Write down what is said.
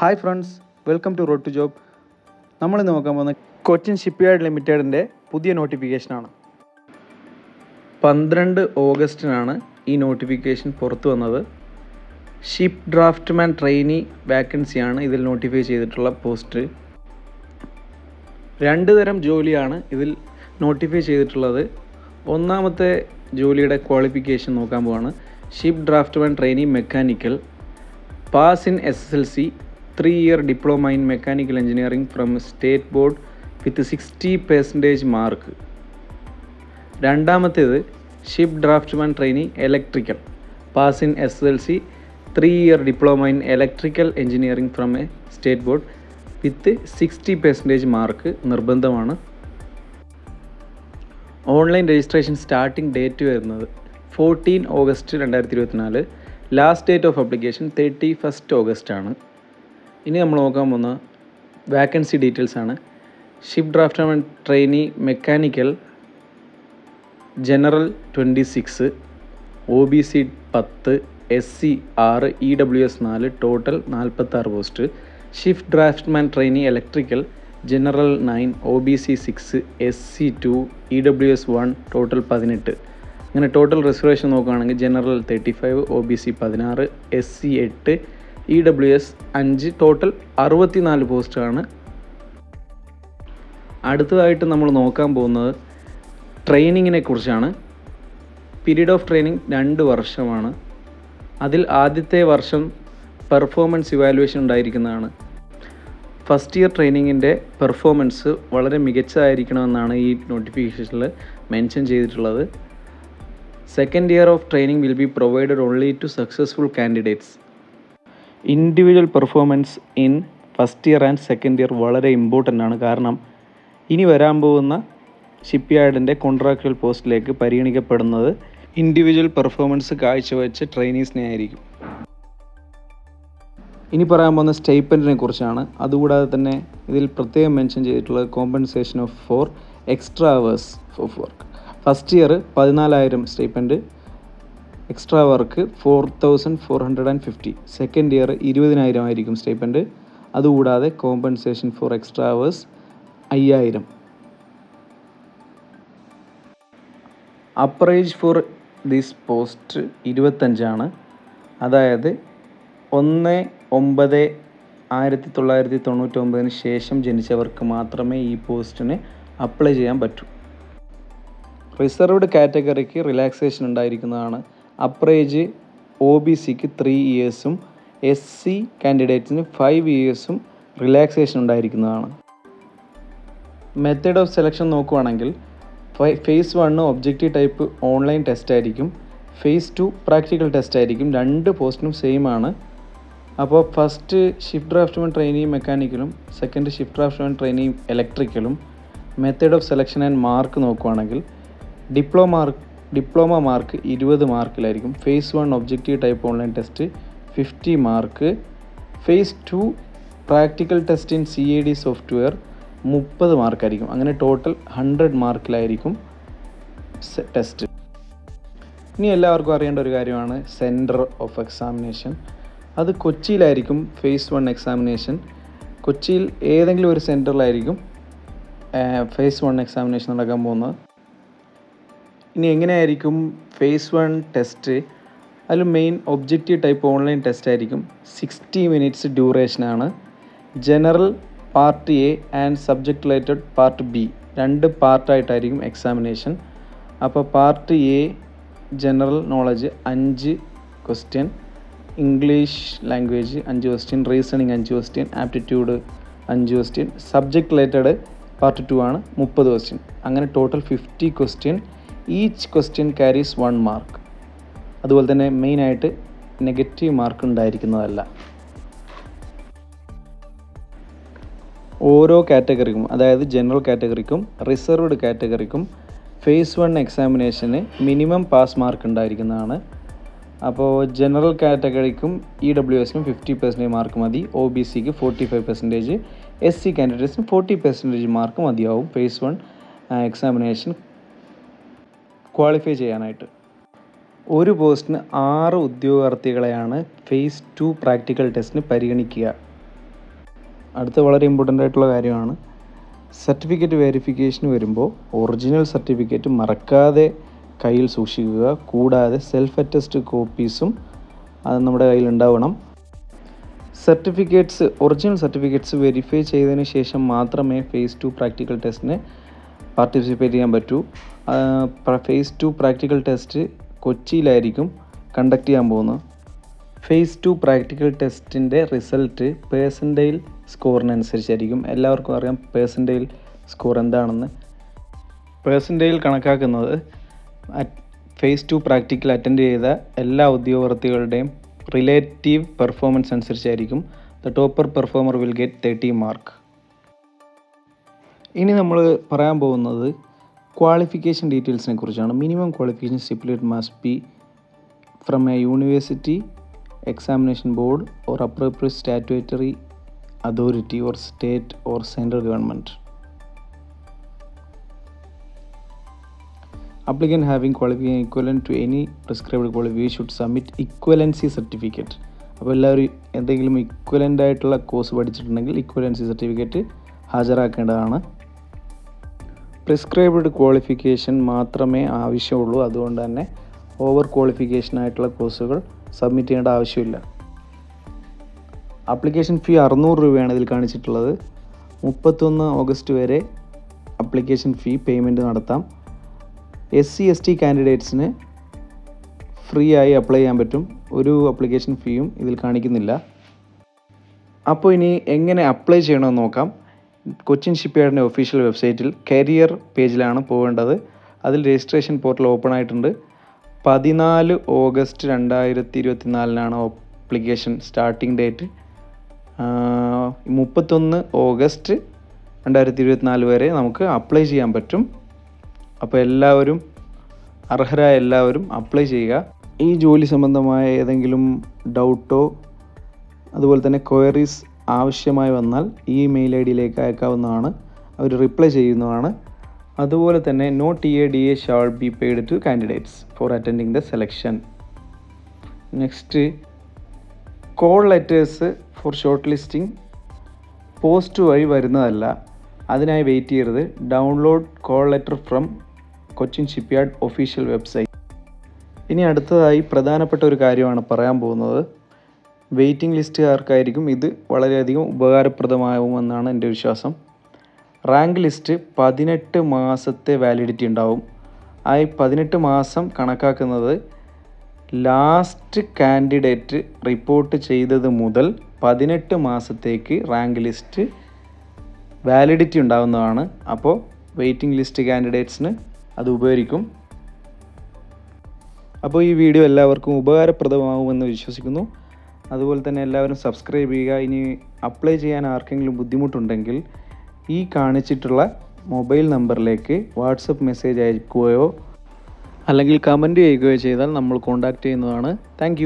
Hi friends welcome to road to job നമ്മൾ നോക്കാൻ പോകുന്ന കൊച്ചിൻ ഷിപ്പ്യാർഡ് ലിമിറ്റഡിന്റെ പുതിയ നോട്ടിഫിക്കേഷനാണ് പന്ത്രണ്ട് ഓഗസ്റ്റിനാണ് ഈ നോട്ടിഫിക്കേഷൻ പുറത്തു വന്നത്. ഷിപ്പ് ഡ്രാഫ്റ്റ്മാൻ ട്രെയിനി വാക്കൻസിയാണ് ഇതിൽ നോട്ടിഫൈ ചെയ്തിട്ടുള്ള പോസ്റ്റ് രണ്ട് തരം ജോലിയാണ് ഇതിൽ നോട്ടിഫൈ ചെയ്തിട്ടുള്ളത്. ഒന്നാമത്തെ ജോലിയുടെ ക്വാളിഫിക്കേഷൻ നോക്കാൻ പോവാണ്. Ship draftsman trainee mechanical pass in S S L C three year diploma in mechanical engineering from state board with sixty percentage mark രണ്ടാമത്തേത് ship draftsman trainee electrical pass in S L C three year diploma in electrical engineering from a state board with sixty percentage mark നിർബന്ധമാണ്. Online registration starting date വരുന്നത് fourteen August രണ്ടായിരത്തി ഇരുപത്തിനാല്. Last date of application thirty first August ആണ്. ഇനി നമ്മൾ നോക്കാൻ പോകുന്ന vacancy details ആണ്. Ship draftsman trainee mechanical general twenty six O B C പത്ത് എസ് സി ആറ് ഇ ഡബ്ല്യു എസ് നാല് ടോട്ടൽ നാൽപ്പത്താറ് post shift draftsman trainee electrical general nine O B C six S C two E W S one total പതിനെട്ട്. അങ്ങനെ total reservation നോക്കുകയാണെങ്കിൽ general thirty five O B C പതിനാറ് S C എട്ട് E W S അഞ്ച് total അറുപത്തി നാല് പോസ്റ്റാണ് അടുത്തതായിട്ട് നമ്മൾ നോക്കാൻ പോകുന്നത് ട്രെയിനിങ്ങിനെ കുറിച്ചാണ്. പീരീഡ് ഓഫ് ട്രെയിനിങ് രണ്ട് വർഷമാണ്. അതിൽ ആദ്യത്തെ വർഷം പെർഫോമൻസ് ഇവാലുവേഷൻ ഉണ്ടായിരിക്കുന്നതാണ്. ഫസ്റ്റ് ഇയർ ട്രെയിനിങ്ങിന്റെ പെർഫോമൻസ് വളരെ മികച്ചതായിരിക്കണമെന്നാണ് ഈ നോട്ടിഫിക്കേഷനിൽ മെൻഷൻ ചെയ്തിട്ടുള്ളത്. Second year of training will be provided only to successful candidates individual performance in first year and second year വളരെ ഇമ്പോർട്ടന്റ് ആണ്. കാരണം ഇനി വരാൻ പോകുന്ന ഷിപ്പ് യാർഡിന്റെ കോൺട്രാക്ച്വൽ പോസ്റ്റിലേക്ക് പരിഗണിക്കപ്പെടുന്നത് ഇൻഡിവിജ്വൽ പെർഫോമൻസ് കാഴ്ചവെച്ച് ട്രെയിനീസിനെ ആയിരിക്കും. ഇനി പറയാൻ പോകുന്ന സ്റ്റൈപ്പന്റിനെ കുറിച്ചാണ്. അതുകൂടാതെ തന്നെ ഇതിൽ പ്രത്യേകം മെൻഷൻ ചെയ്തിട്ടുള്ളത് compensation of four extra hours of work first year പതിനാലായിരം stipend extra work four thousand four hundred and fifty second year ഇരുപതിനായിരം ആയിരിക്കും സ്റ്റേപ്പൻഡ് അതുകൂടാതെ കോമ്പൻസേഷൻ ഫോർ എക്സ്ട്രാ അവേഴ്സ് അയ്യായിരം. അപ്രൈസ് ഫോർ ദിസ് പോസ്റ്റ് ഇരുപത്തഞ്ചാണ്. അതായത് ഒന്ന് ഒമ്പത് ആയിരത്തി തൊള്ളായിരത്തി തൊണ്ണൂറ്റൊമ്പതിന് ശേഷം ജനിച്ചവർക്ക് മാത്രമേ ഈ പോസ്റ്റിന് അപ്ലൈ ചെയ്യാൻ പറ്റൂ. റിസർവ്ഡ് കാറ്റഗറിക്ക് റിലാക്സേഷൻ ഉണ്ടായിരിക്കുന്നതാണ് അപ്രേജ് ഒ ബി സിക്ക് ത്രീ ഇയേഴ്സും എസ് സി കാൻഡിഡേറ്റ്സിന് ഫൈവ് ഇയേഴ്സും റിലാക്സേഷൻ ഉണ്ടായിരിക്കുന്നതാണ്. മെത്തേഡ് ഓഫ് സെലക്ഷൻ നോക്കുവാണെങ്കിൽ phase one objective type online test ആയിരിക്കും. ഫേസ് ടു പ്രാക്ടിക്കൽ ടെസ്റ്റ് ആയിരിക്കും. രണ്ട് പോസ്റ്റിനും സെയിം ആണ്. അപ്പോൾ ഫസ്റ്റ് ഷിഫ്റ്റ് ഡ്രാഫ്റ്റ്മാൻ ട്രെയിനി മെക്കാനിക്കലും second shift draftsman trainee ഇലക്ട്രിക്കലും method of selection and mark നോക്കുവാണെങ്കിൽ ഡിപ്ലോമ മാർക്ക് ഡിപ്ലോമ മാർക്ക് ഇരുപത് മാർക്കിലായിരിക്കും. Phase one objective type online test fifty mark. Phase two practical test in C A D software മുപ്പത് മാർക്കായിരിക്കും. അങ്ങനെ total hundred മാർക്കിലായിരിക്കും test ഇനി എല്ലാവർക്കും അറിയേണ്ട ഒരു കാര്യമാണ് സെന്റർ ഓഫ് എക്സാമിനേഷൻ അത് കൊച്ചിയിലായിരിക്കും ഫേസ് വൺ എക്സാമിനേഷൻ കൊച്ചിയിൽ ഏതെങ്കിലും ഒരു സെന്ററിലായിരിക്കും ഫേസ് വൺ എക്സാമിനേഷൻ നടക്കാൻ പോകുന്നത്. ഇനി എങ്ങനെയായിരിക്കും ഫേസ് വൺ ടെസ്റ്റ് അതിൽ main objective type online test ആയിരിക്കും. Sixty minutes ഡ്യൂറേഷനാണ് general part A and subject related part B രണ്ട് പാർട്ടായിട്ടായിരിക്കും എക്സാമിനേഷൻ അപ്പോൾ പാർട്ട് എ ജനറൽ നോളജ് അഞ്ച് ക്വസ്റ്റ്യൻ ഇംഗ്ലീഷ് ലാംഗ്വേജ് അഞ്ച് ക്വസ്റ്റ്യൻ റീസണിങ് അഞ്ച് ക്വസ്റ്റ്യൻ ആപ്റ്റിറ്റ്യൂഡ് അഞ്ച് question subject related part two ആണ് മുപ്പത് ക്വസ്റ്റ്യൻ അങ്ങനെ total fifty question each question carries one mark അതുപോലെ തന്നെ മെയിനായിട്ട് നെഗറ്റീവ് മാർക്ക് ഉണ്ടായിരിക്കുന്നതല്ല. ഓരോ കാറ്റഗറിക്കും അതായത് ജനറൽ കാറ്റഗറിക്കും റിസർവ്ഡ് കാറ്റഗറിക്കും ഫേസ് വൺ എക്സാമിനേഷന് മിനിമം പാസ് മാർക്ക് ഉണ്ടായിരിക്കുന്നതാണ്. അപ്പോൾ ജനറൽ കാറ്റഗറിക്കും ഇ ഡബ്ല്യു എസിനും ഫിഫ്റ്റി പെർസെന്റേജ് മാർക്ക് മതി ഒ ബി സിക്ക് forty five percentage S C കാൻഡിഡേറ്റ്സിന് forty percentage mark മതിയാവും ഫേസ് വൺ എക്സാമിനേഷൻ ക്വാളിഫൈ ചെയ്യാനായിട്ട്. ഒരു പോസ്റ്റിന് ആറ് ഉദ്യോഗാർത്ഥികളെയാണ് ഫേസ് ടു പ്രാക്ടിക്കൽ ടെസ്റ്റിന് പരിഗണിക്കുക. അടുത്ത വളരെ ഇമ്പോർട്ടന്റ് ആയിട്ടുള്ള കാര്യമാണ്. സർട്ടിഫിക്കറ്റ് വെരിഫിക്കേഷന് വരുമ്പോൾ ഒറിജിനൽ സർട്ടിഫിക്കറ്റ് മറക്കാതെ കയ്യിൽ സൂക്ഷിക്കുക കൂടാതെ സെൽഫ് അറ്റസ്റ്റ് കോപ്പീസും അത് നമ്മുടെ കയ്യിൽ ഉണ്ടാവണം. സർട്ടിഫിക്കറ്റ്സ് ഒറിജിനൽ സർട്ടിഫിക്കറ്റ്സ് വെരിഫൈ ചെയ്തതിന് ശേഷം മാത്രമേ ഫേസ് ടു പ്രാക്ടിക്കൽ ടെസ്റ്റിന് പാർട്ടിസിപ്പേറ്റ് ചെയ്യാൻ പറ്റൂ. ഫേസ് ടു പ്രാക്ടിക്കൽ ടെസ്റ്റ് കൊച്ചിയിലായിരിക്കും കണ്ടക്ട് ചെയ്യാൻ പോകുന്നത്. ഫേസ് ടു പ്രാക്ടിക്കൽ ടെസ്റ്റിന്റെ റിസൾട്ട് പേഴ്സന്റൈൽ സ്കോറിനനുസരിച്ചായിരിക്കും എല്ലാവർക്കും അറിയാം പേഴ്സന്റൈൽ സ്കോർ എന്താണെന്ന്. പേഴ്സന്റൈൽ കണക്കാക്കുന്നത് ഫേസ് ടു പ്രാക്ടിക്കൽ അറ്റൻഡ് ചെയ്ത എല്ലാ ഉദ്യോഗാർത്ഥികളുടെയും റിലേറ്റീവ് പെർഫോമൻസ് അനുസരിച്ചായിരിക്കും. The topper performer will get thirty mark ഇനി നമ്മൾ പറയാൻ പോകുന്നത് ക്വാളിഫിക്കേഷൻ ഡീറ്റെയിൽസിനെ കുറിച്ചാണ്. Minimum qualification stipulate must be from a university examination board or appropriate statutory authority or state or central government applicant having qualification equivalent to any prescribed qualification should submit equivalency certificate. അപ്പോൾ എല്ലാവരും എന്തെങ്കിലും equivalent ആയിട്ടുള്ള course പഠിച്ചിട്ടുണ്ടെങ്കിൽ equivalency certificate ഹാജരാക്കേണ്ടതാണ്. Prescribed qualification മാത്രമേ ആവശ്യമുള്ളൂ. അതുകൊണ്ട് തന്നെ ഓവർ ക്വാളിഫിക്കേഷൻ ആയിട്ടുള്ള കോഴ്സുകൾ സബ്മിറ്റ് ചെയ്യേണ്ട ആവശ്യമില്ല. ആപ്ലിക്കേഷൻ ഫീ അറുന്നൂറ് രൂപയാണ് ഇതിൽ കാണിച്ചിട്ടുള്ളത്. മുപ്പത്തൊന്ന് ഓഗസ്റ്റ് വരെ അപ്ലിക്കേഷൻ ഫീ പേയ്മെന്റ് നടത്താം. എസ് സി എസ് ടി കാൻഡിഡേറ്റ്സിന് ഫ്രീ ആയി അപ്ലൈ ചെയ്യാൻ പറ്റും. ഒരു അപ്ലിക്കേഷൻ ഫീയും ഇതിൽ കാണിക്കുന്നില്ല. അപ്പോൾ ഇനി എങ്ങനെ അപ്ലൈ ചെയ്യണമെന്ന് നോക്കാം. കൊച്ചിൻ ഷിപ്പ്യാർഡിന്റെ ഒഫീഷ്യൽ വെബ്സൈറ്റിൽ കരിയർ പേജിലാണ് പോകേണ്ടത്. അതിൽ രജിസ്ട്രേഷൻ പോർട്ടൽ ഓപ്പൺ ആയിട്ടുണ്ട്. പതിനാല് ഓഗസ്റ്റ് രണ്ടായിരത്തി ഇരുപത്തിനാലിനാണ് അപ്ലിക്കേഷൻ സ്റ്റാർട്ടിംഗ് ഡേറ്റ്. മുപ്പത്തൊന്ന് ഓഗസ്റ്റ് രണ്ടായിരത്തി ഇരുപത്തിനാല് വരെ നമുക്ക് അപ്ലൈ ചെയ്യാൻ പറ്റും. അപ്പോൾ എല്ലാവരും അർഹരായ എല്ലാവരും അപ്ലൈ ചെയ്യുക. ഈ ജോലി സംബന്ധമായ ഏതെങ്കിലും ഡൗട്ടോ അതുപോലെ തന്നെ ക്വയറീസ് ആവശ്യമായി വന്നാൽ ഈ മെയിൽ ഐ ഡിയിലേക്ക് അയക്കാവുന്നതാണ്. അവർ റിപ്ലൈ ചെയ്യുന്നതാണ്. അതുപോലെ തന്നെ no T A D A shall be paid to candidates for attending the selection next call letters for short listing post വഴി വരുന്നതല്ല. അതിനായി വെയിറ്റ് ചെയ്യരുത്. Download call letter from Cochin shipyard official website ഇനി അടുത്തതായി പ്രധാനപ്പെട്ട ഒരു കാര്യമാണ് പറയാൻ പോകുന്നത്. വെയിറ്റിംഗ് ലിസ്റ്റുകാർക്കായിരിക്കും ഇത് വളരെയധികം ഉപകാരപ്രദമാവുമെന്നാണ് എന്റെ വിശ്വാസം. റാങ്ക് ലിസ്റ്റ് പതിനെട്ട് മാസത്തെ വാലിഡിറ്റി ഉണ്ടാവും. ആ പതിനെട്ട് മാസം കണക്കാക്കുന്നത് ലാസ്റ്റ് കാൻഡിഡേറ്റ് റിപ്പോർട്ട് ചെയ്തത് മുതൽ പതിനെട്ട് മാസത്തേക്ക് റാങ്ക് ലിസ്റ്റ് വാലിഡിറ്റി ഉണ്ടാകുന്നതാണ് അപ്പോൾ വെയിറ്റിംഗ് ലിസ്റ്റ് കാൻഡിഡേറ്റ്സിന് അത് ഉപകരിക്കും. അപ്പോൾ ഈ വീഡിയോ എല്ലാവർക്കും ഉപകാരപ്രദമാകുമെന്ന് വിശ്വസിക്കുന്നു. അതുപോലെ തന്നെ എല്ലാവരും സബ്സ്ക്രൈബ് ചെയ്യുക. ഇനി അപ്ലൈ ചെയ്യാൻ ആർക്കെങ്കിലും ബുദ്ധിമുട്ടുണ്ടെങ്കിൽ ഈ കാണിച്ചിട്ടുള്ള മൊബൈൽ നമ്പറിലേക്ക് വാട്സപ്പ് മെസ്സേജ് അയക്കുകയോ അല്ലെങ്കിൽ കമന്റ് ചെയ്യുകയോ ചെയ്താൽ നമ്മൾ കോൺടാക്റ്റ് ചെയ്യുന്നതാണ്. താങ്ക്